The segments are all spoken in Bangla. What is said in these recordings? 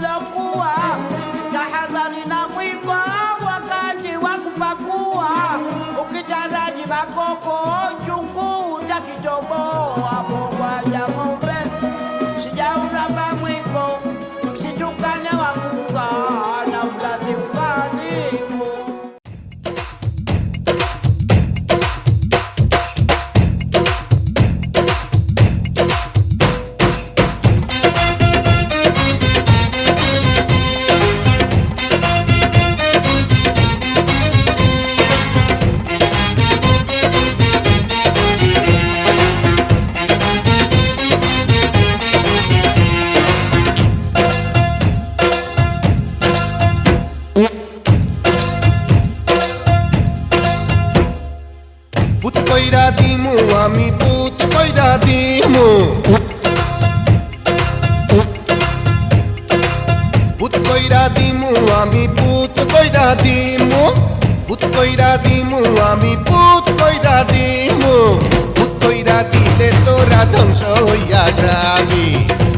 jambo lisilokuwa, tahadhari na mwiko wakati wa kupakua. Ukitaraji makoko chungu utakitoboa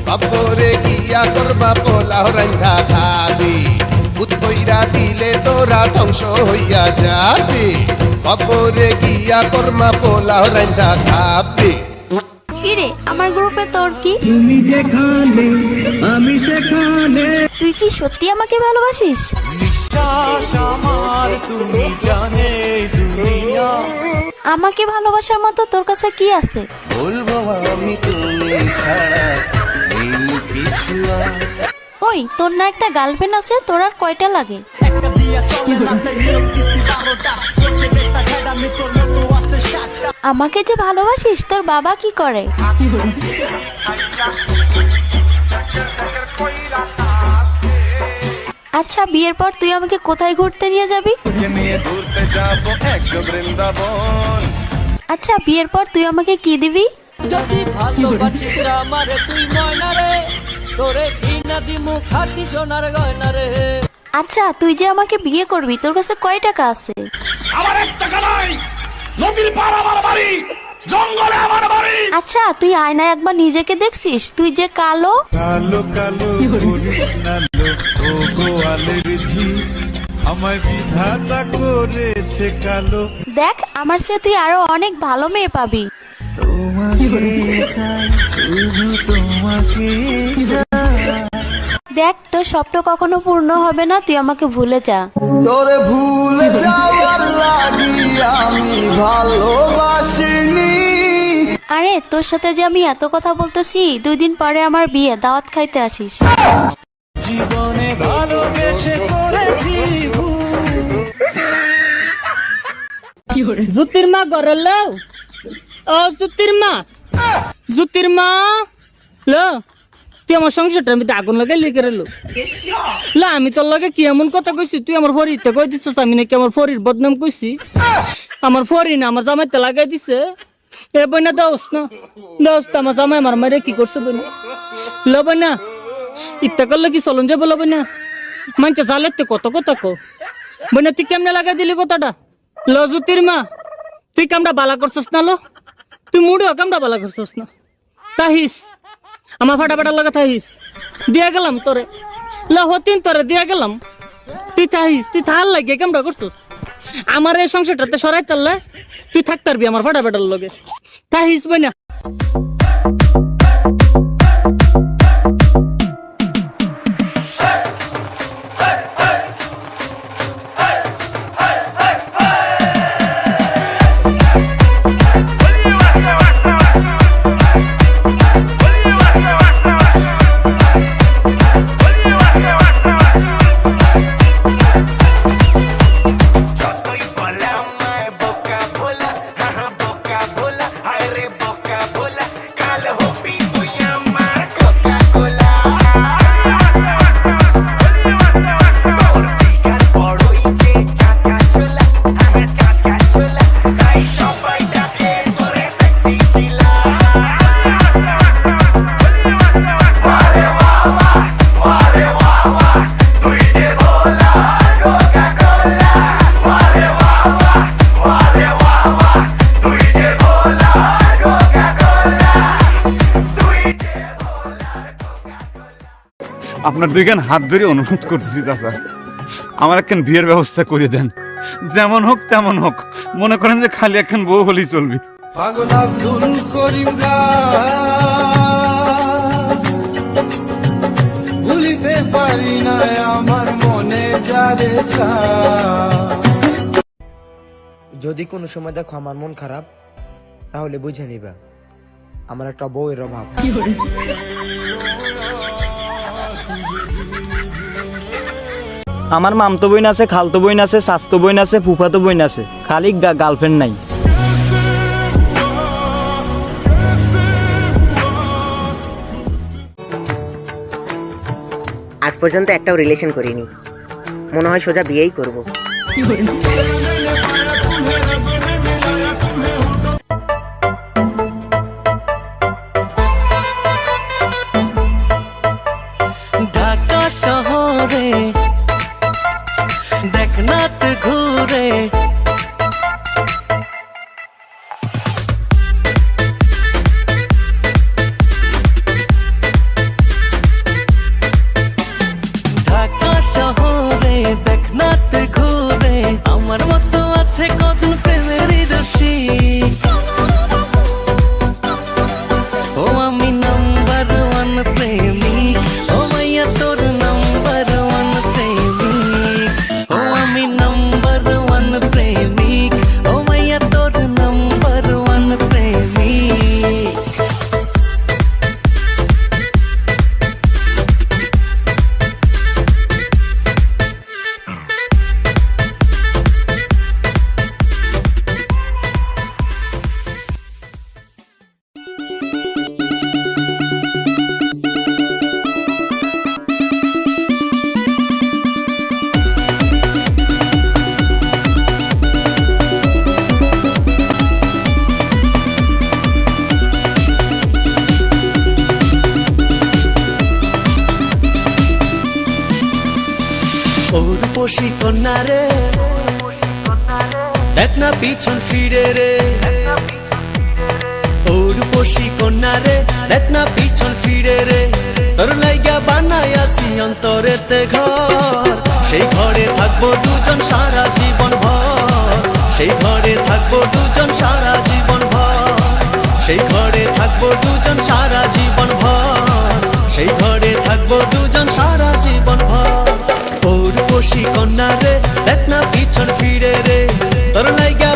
কবরে গিয়া করবা পোলাও রান্ধা খাবি। পুত কইরা দিলে তোরা ধ্বংস হইয়া যাবি। কবরে গিয়া কর্মা পোলাও রান্ধা খাবি। কিরে আমার গ্রুপে তোর কি? তুমি যেখানে আমি সেখানে। তুই কি সত্যি আমাকে ভালোবাসিস? আমার তুমি জানে দুনিয়া আমাকে ভালোবাসার মতো তোর কাছে কি আছে? বলব আমি তুমি ছাড়া। ওই, তোর না একটা গার্লফ্রেন্ড আছে, তোর আর কয়টা লাগে? আমাকে যে ভালোবাসিস, তোর বাবা কি করে? আচ্ছা বিয়ের পর তুই আমাকে কোথায় ঘুরতে নিয়ে যাবি? আচ্ছা বিয়ের পর তুই আমাকে কি দিবি? যদি ভালোবাসিস আমারে, তুই ময়না রে। তোরে কিনা দিমু খাটি সোনার গয়না রে। আচ্ছা তুই যে আমাকে বিয়ে করবি তোর কাছে কয় টাকা আছে? আমার এক টাকা নাই। নদীর পার আমার বাড়ি জঙ্গলে আমার বাড়ি। আচ্ছা তুই আয়নায় একবার নিজেকে দেখছিস? তুই যে কালো। কালো কালো ও গোয়ালের ঝি আমায় বিধাতা করেছে কালো। দেখ আমার সে তুই আরও অনেক ভালো মেয়ে পাবি। তোমাকে চাই শুধু তোমাকে দেখ তোর স্বপ্ন কখনো পূর্ণ হবে না তুই আমাকে ভুলে যা। তোরে ভুলে যাওয়ার লাগি আমি ভালোবাসিনি। আরে তোর সাথে যে আমি এত কথা বলতেছি দুই দিন পরে আমার বিয়ে দাওয়াত খাইতে আসিস। জীবনে ভালোবেসে করেছি ভুল জুতির মা গরল ও জুতির মা। জুতির মা? ল। তুই আমার সংসারটার মধ্যে আগুন লাগাই লিখে রেলো লা, আমি তোর লগে কি এমন কথা কইছি? তুই আমার ফরিতে কই দিছিস? আমি নাকি আমার ফরির বদনাম কইছি। আমার ফরি না, আমার জামাইতে লাগাই দিছে। এ বইনা দোস না। দোস আমার জামাই আমার মারে কি করছে বইনা? ল বইনা ইত্যা করলে কি চলন যাব ল বইনা? মানছে জালেতে কত কথা কো। বইনা, তুই কেমনে লাগাই দিলি কথাটা? ল জুতির মা, তুই কামটা বালা করছস না লো? তুই মুড়েও কামটা বালা করছস না? তাহিস। আমার ফাটা ফাটা লাগা থাকিস দিয়া গেলাম তোরে। হতিন তোরে দিয়া গেলাম। তুই থাহিস তুই থাল লাগে কেমন করছিস? আমার এই সংসারটাতে সরাই তারলে তুই থাকতে পারবি আমার ফাটা ফাটার লগে। তাহিস বই না আপনার দুইখান হাত ধরে অনুরোধ করতেছি চাচা। আমার একখান বিয়ের ব্যবস্থা করে দেন। যেমন হোক তেমন হোক। মনে করেন যে খালি একখান বউ হলেই চলবে। পাগল আব্দুল করিম ভুলিতে পারি না আমার মনে যারে যদি কোনো সময় দেখো আমার মন খারাপ তাহলে বুঝে নিবা আমার একটা বউয়ের অভাব। আমার মামতো বইন আছে খালতো বইন আছে স্বাস্থ্য বইন আছে ফুফাতো বইন আছে। খালি গার্লফ্রেন্ড নাই। আজ পর্যন্ত একটাও রিলেশন করিনি। মনে হয় সোজা বিয়েই করব। ওর পশি কন্যা রে। দেখ না পিছন ফিরে রে। ওর পশি কন্যা রে দেখ না পিছন ফিরে রে। তোর লাইগা বানাই আসি অন্তরেতে ঘর। সেই ঘরে থাকব দুজন সারা জীবন ভর। সেই ঘরে থাকব দুজন সারা জীবন ভর। সেই ঘরে থাকব দুজন সারা জীবন ভর। সেই ঘরে থাকব দুজন সারা রূপসী কন্যা রে দেখ না পিছন ফিরে রে। তোর লাইগা